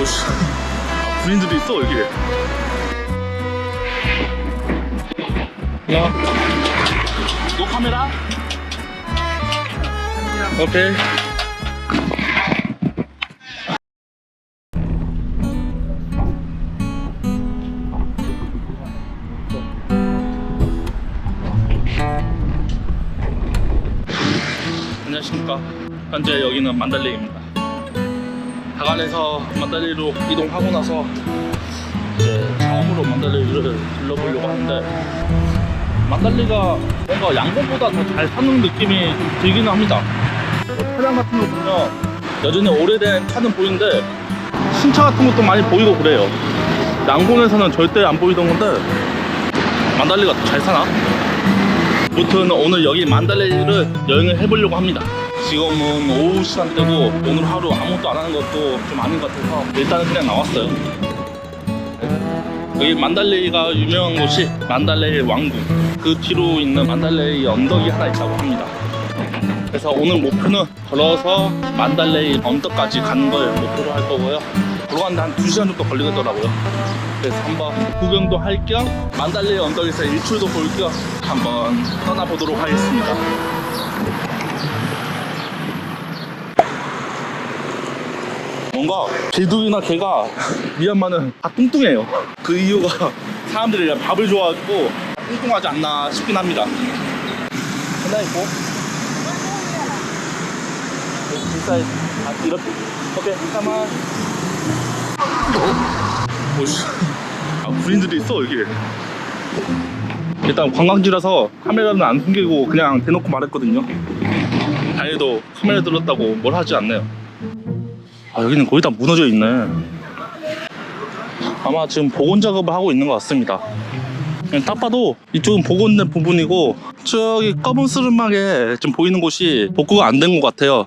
오씨. 아, 군인들도 있어, 여기. 야. 너 카메라? 오케이. 안녕하십니까. 현재 여기는 만달레입니다. 다간에서 만달레로 이동하고 나서 이제 처음으로 만달레를 들러보려고 하는데 만달레가 뭔가 양곤보다 더 잘 사는 느낌이 들기는 합니다. 뭐 차량 같은 거 보면 여전히 오래된 차는 보이는데 신차 같은 것도 많이 보이고 그래요. 양곤에서는 절대 안 보이던 건데 만달레가 더 잘 사나? 아무튼 오늘 여기 만달레를 여행을 해보려고 합니다. 지금은 오후 시간대고 오늘 하루 아무것도 안 하는 것도 좀 아닌 것 같아서 일단은 그냥 나왔어요. 여기 만달레이가 유명한 곳이 만달레이 왕궁. 그 뒤로 있는 만달레이 언덕이 하나 있다고 합니다. 그래서 오늘 목표는 걸어서 만달레이 언덕까지 가는 걸 목표로 할 거고요. 걸어가는데 한 2시간 정도 걸리더라고요. 그래서 한번 구경도 할 겸 만달레이 언덕에서 일출도 볼 겸 한번 떠나보도록 하겠습니다. 뭔가 개두이나 개가 미얀마는 다 뚱뚱해요. 그 이유가 사람들이 그냥 밥을 좋아하고 뚱뚱하지 않나 싶긴 합니다. 하나 있고. 인사이 아 이렇게 오케이 잠깐만. 오씨. 아 군인들이 있어 여기. 일단 관광지라서 카메라는 안 숨기고 그냥 대놓고 말했거든요. 다행히도 카메라 들었다고 뭘 하지 않네요. 아 여기는 거의 다 무너져 있네. 아마 지금 복원 작업을 하고 있는 것 같습니다. 딱 봐도 이쪽은 복원된 부분이고 저기 검은 스름하게 좀 보이는 곳이 복구가 안 된 것 같아요.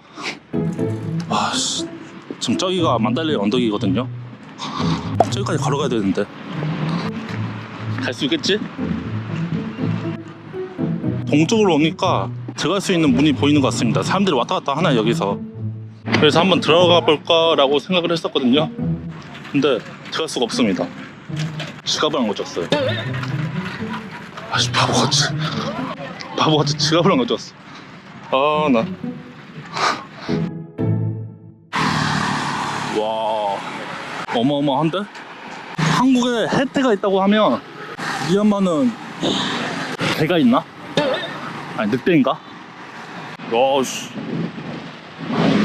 와씨. 지금 저기가 만달레 언덕이거든요. 저기까지 걸어가야 되는데. 갈 수 있겠지? 동쪽으로 오니까 들어갈 수 있는 문이 보이는 것 같습니다. 사람들이 왔다 갔다 하나 여기서 그래서 한번 들어가 볼까라고 생각을 했었거든요. 근데 들어갈 수가 없습니다. 지갑을 안 가져왔어요. 아씨 바보같이 바보같이 지갑을 안 가져왔어. 아 나. 와 어마어마한데? 한국에 혜태가 있다고 하면 미얀마는 개가 있나? 아니 늑대인가? 야 씨.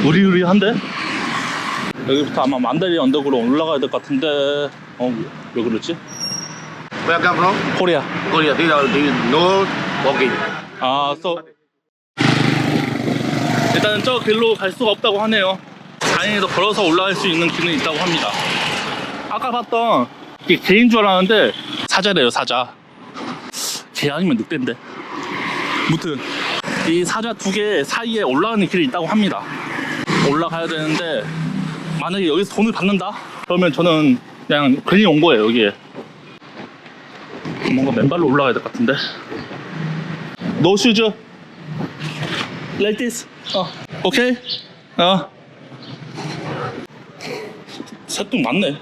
우리우리한데? 여기부터 아마 만다리 언덕으로 올라가야 될 것 같은데 어 왜 그러지? Where come from? 코리아 Korea. These are these no walking. 아 써. 일단은 저 길로 갈 수가 없다고 하네요 다행히도 걸어서 올라갈 수 있는 길은 있다고 합니다 아까 봤던 이게 개인 줄 알았는데 사자래요 사자 개 아니면 늑대인데 무튼 이 사자 두 개 사이에 올라가는 길이 있다고 합니다 올라가야 되는데 만약에 여기서 돈을 받는다? 그러면 저는 그냥 괜히 온 거예요 여기에. 뭔가 맨발로 올라가야 될 것 같은데. No shoes Like this. 어. 오케이? 어. 새똥 맞네.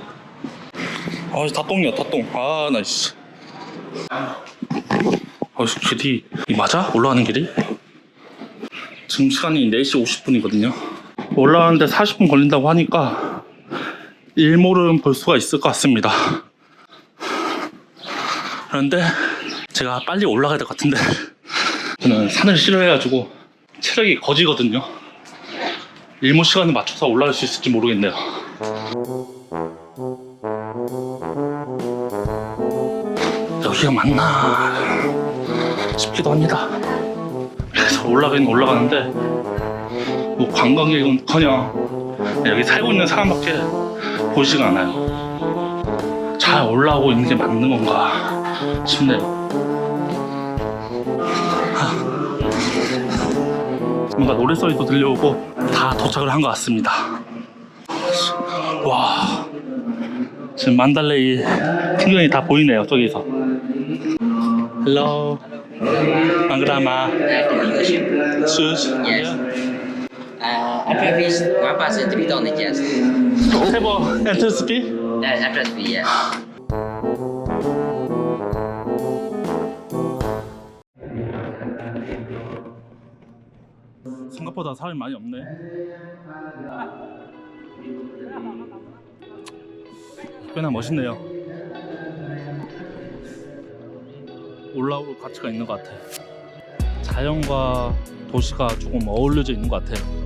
아다 똥이야 다똥. 아나 씨. 아씨 길이. 이 맞아? 올라가는 길이? 지금 시간이 4시 50분이거든요 올라가는데 40분 걸린다고 하니까 일몰은 볼 수가 있을 것 같습니다. 그런데 제가 빨리 올라가야 될 것 같은데 저는 산을 싫어해가지고 체력이 거지거든요. 일몰 시간에 맞춰서 올라갈 수 있을지 모르겠네요. 여기가 맞나 싶기도 합니다. 그래서 올라가긴 올라가는데 뭐 관광객은커녕 여기 살고 있는 사람밖에 보이지가 않아요. 잘 올라오고 있는 게 맞는 건가 싶네요. 하. 뭔가 노래 소리도 들려오고 다 도착을 한 것 같습니다. 와. 지금 만달레이 풍경이 다 보이네요 저기서. Hello. Uh, After this, one person three thousand yes. 세버 엔트스피? That's after three yeah. 생각보다 사람이 많이 없네. 꽤나 멋있네요. 올라올 가치가 있는 것 같아. 자연과 도시가 조금 어울려져 있는 것 같아.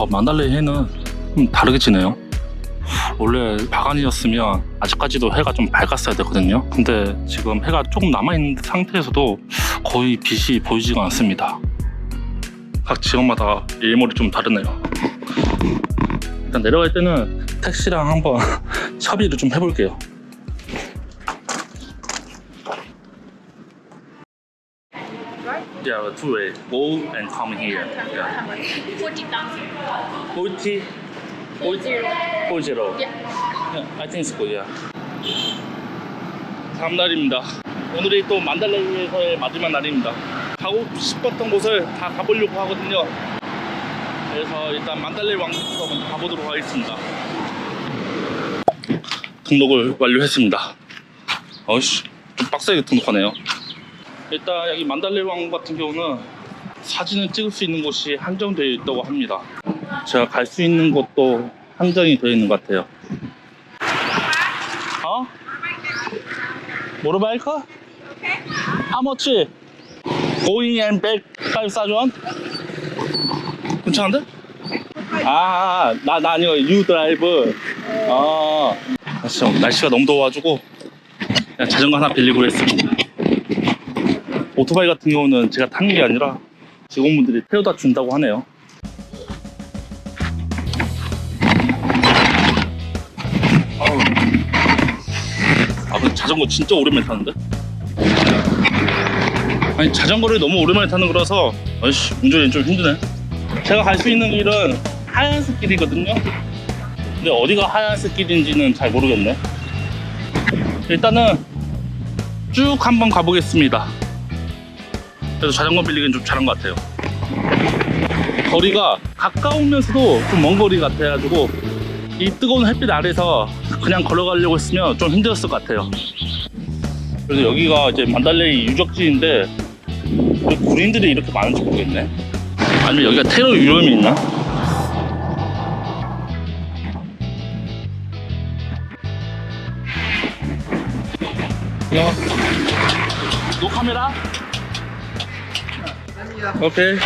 뭔가 만달레이 해는 좀 다르게 지네요. 원래 바간이었으면 아직까지도 해가 좀 밝았어야 되거든요. 근데 지금 해가 조금 남아있는 상태에서도 거의 빛이 보이지가 않습니다. 각 지역마다 일몰이 좀 다르네요. 일단 내려갈 때는 택시랑 한번 협의를 좀 해볼게요. Way. Go and come here. Yeah. 40,000. 40, 40. 40. Yeah. Yeah, I think it's good, yeah. 다음 날입니다. 오늘이 또 만달레이에서의 마지막 날입니다. 가고 싶었던 곳을 다 가보려고 하거든요. 그래서 일단 만달레이 왕국부터 먼저 가보도록 하겠습니다. 등록을 완료했습니다. 어이씨, 좀 빡세게 등록하네요. 일단 여기 만달레이 왕국 같은 경우는 사진을 찍을 수 있는 곳이 한정되어 있다고 합니다. 제가 갈 수 있는 곳도 한정이 되어 있는 것 같아요. 어? 모르바이크? Much? Going and back 5,000? 괜찮은데? 아, 나, 나 아니요. You drive. 아, 아, 진짜 날씨가 너무 더워가지고 자전거 하나 빌리고 했습니다. 오토바이 같은 경우는 제가 타는 게 아니라 직원분들이 태워다 준다고 하네요. 아우. 아 근데 자전거 진짜 오랜만에 타는데? 아니 자전거를 너무 오랜만에 타는 거라서 아이씨 운전이 좀 힘드네 제가 갈 수 있는 길은 하얀색 길이거든요 근데 어디가 하얀색 길인지는 잘 모르겠네 일단은 쭉 한번 가보겠습니다 그래도 자전거 빌리기는 좀 잘한 것 같아요 거리가 가까우면서도 좀 먼 거리 같아가지고 이 뜨거운 햇빛 아래서 그냥 걸어가려고 했으면 좀 힘들었을 것 같아요. 그래서 여기가 이제 만달레이 유적지인데 왜 군인들이 이렇게 많은지 모르겠네. 아니면 여기가 테러 위험이 있나? 야, 노 카메라? 오케이.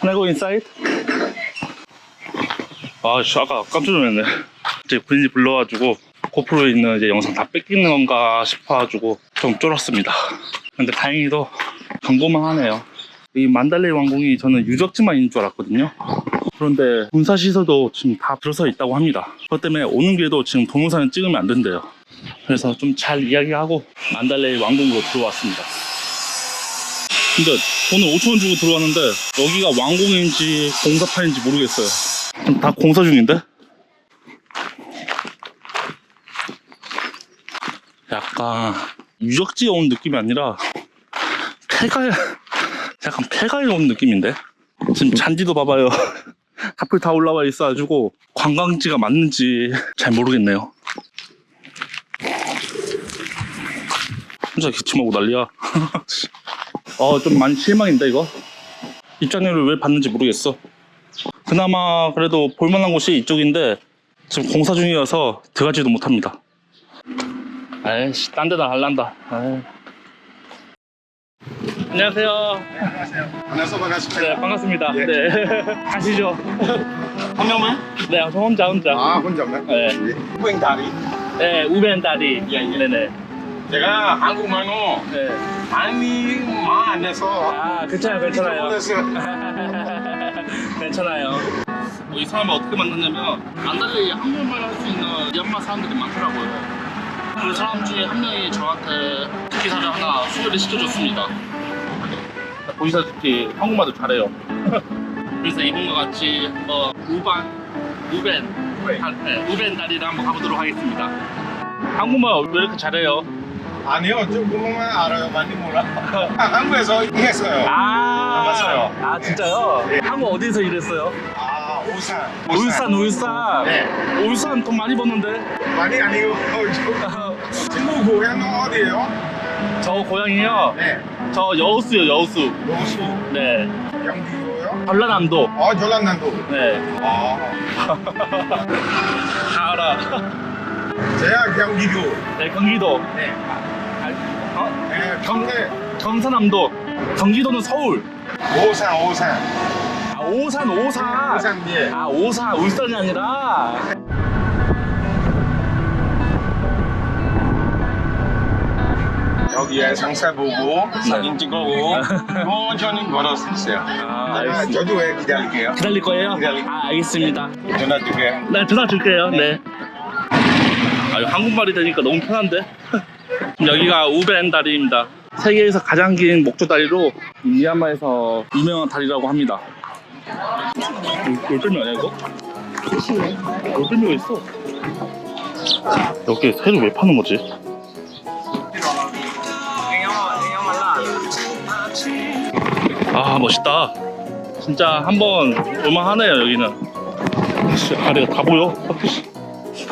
Can I go inside? 아, 씨, 아까 깜짝 놀랐네. 이제 군인이 불러가지고 고프로에 있는 이제 영상 다 뺏기는 건가 싶어가지고 좀 쫄았습니다. 근데 다행히도 경고만 하네요. 이 만달레이 왕궁이 저는 유적지만 있는 줄 알았거든요. 그런데 군사시설도 지금 다 들어서 있다고 합니다. 그것 때문에 오는 길도 지금 동영상을 찍으면 안 된대요. 그래서 좀 잘 이야기하고 만달레이 왕궁으로 들어왔습니다. 근데 돈을 5천원 주고 들어왔는데 여기가 왕궁인지 공사판인지 모르겠어요. 다 공사 중인데? 약간 유적지에 온 느낌이 아니라 폐가에 약간 폐가에 온 느낌인데? 지금 잔디도 봐봐요. 하필 다 올라와 있어가지고 관광지가 맞는지 잘 모르겠네요. 혼자 기침하고 난리야. 어, 좀 많이 실망인데, 이거? 입장료를 왜 받는지 모르겠어. 그나마 그래도 볼만한 곳이 이쪽인데, 지금 공사 중이어서 들어가지도 못합니다. 아이씨, 딴 데다. 아이. 안녕하세요. 안녕하세요 반갑습니다. 네, 반갑습니다. 예. 네. 가시죠. 한 명만? 네, 저 혼자, 혼자. 아 혼자만? 네. 후행 다리. 네, 우벤 다리. 예, 예. 네네. 제가 한국말로 네. 많이 말안 해서 아, 괜찮아요, 괜찮아요. 괜찮아요. 뭐이 사람을 어떻게 만났냐면 안달리 한국말 할 수 있는 미얀마 사람들이 많더라고요. 그 사람 중에 한 명이 저한테 기사를 하나 소개를 시켜줬습니다. 보시다시피 한국말도 잘해요. 그래서 이분과 같이 뭐 우반, 우벤 네, 우벤 다리를 한번 가보도록 하겠습니다. 한국말 왜 이렇게 잘해요? 아니요, 조금만 알아요. 많이 몰라. 아, 한국에서 일했어요. 아, 가봤어요. 아 진짜요? 한국 어디서 일했어요? 아, 울산. 울산, 울산. 네. 울산 돈 많이 버는데. 많이 아니고 친구 고향은 어디예요? 저 고향이요. 네. 저 여우수요, 여우수. 여수. 네. 경기도요? 전라남도. 어, 전라남도. 네. 아, 다 알아. 제가 경기도. 네, 경기도. 네. 어? 네, 경대. 경상남도. 경기도는 서울. 오산, 오산. 아, 오산, 오산. 오산 예. 아, 오산, 울산이 아니라. 여기에 상사 보고 사진 찍고 천천히 걸었어요. 아, 제가 알겠습니다. 저도에 기다릴게요. 기다릴 거예요? 기다릴- 아, 알겠습니다. 전화 줄게요. 네, 전화 줄게요. 네. 아, 한국말이 되니까 너무 편한데? 여기가 우벤 다리입니다. 세계에서 가장 긴 목조 다리로 미얀마에서 유명한 다리라고 합니다. 올빼미 아니야 이거? 올빼미가 있어. 여기 새를 왜 파는 거지? 아 멋있다. 진짜 한번 올만하네요 여기는. 씨, 아래가 다 보여.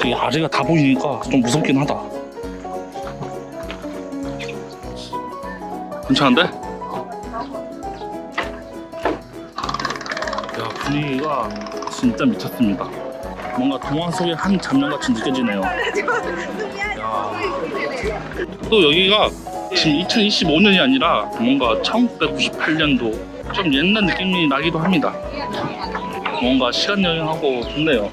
이 아래가 다 보이니까 좀 무섭긴 하다. 괜찮은데? 야 분위기가 진짜 미쳤습니다. 뭔가 동화 속의 한 장면 같이 느껴지네요. 야. 또 여기가 지금 2025년이 아니라 뭔가 1998년도 좀 옛날 느낌이 나기도 합니다. 뭔가 시간 여행하고 좋네요.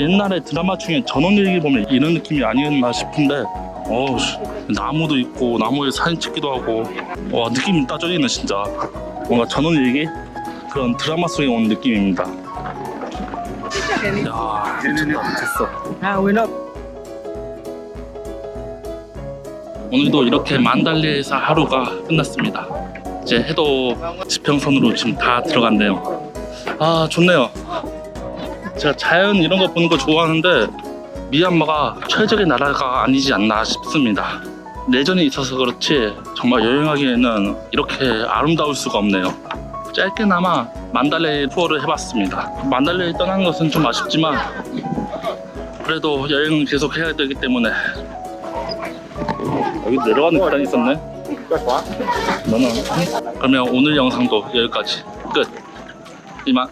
옛날에 드라마 중에 전원일기 보면 이런 느낌이 아니었나 싶은데 어우 씨, 나무도 있고 나무에 사진 찍기도 하고. 와 느낌이 따져지네 진짜. 뭔가 전원일기? 그런 드라마 속에 온 느낌입니다. 야 미쳤다 미쳤어. 오늘도 이렇게 만달리에서 하루가 끝났습니다. 이제 해도 지평선으로 지금 다 들어간대요. 아 좋네요 제가 자연 이런 거 보는 거 좋아하는데 미얀마가 최적의 나라가 아니지 않나 싶습니다. 내전이 있어서 그렇지 정말 여행하기에는 이렇게 아름다울 수가 없네요. 짧게나마 만달레이 투어를 해봤습니다. 만달레이 떠난 것은 좀 아쉽지만 그래도 여행은 계속 해야 되기 때문에 여기 내려가는 계단이 있었네. 너는 그러면 오늘 영상도 여기까지 끝. 이만.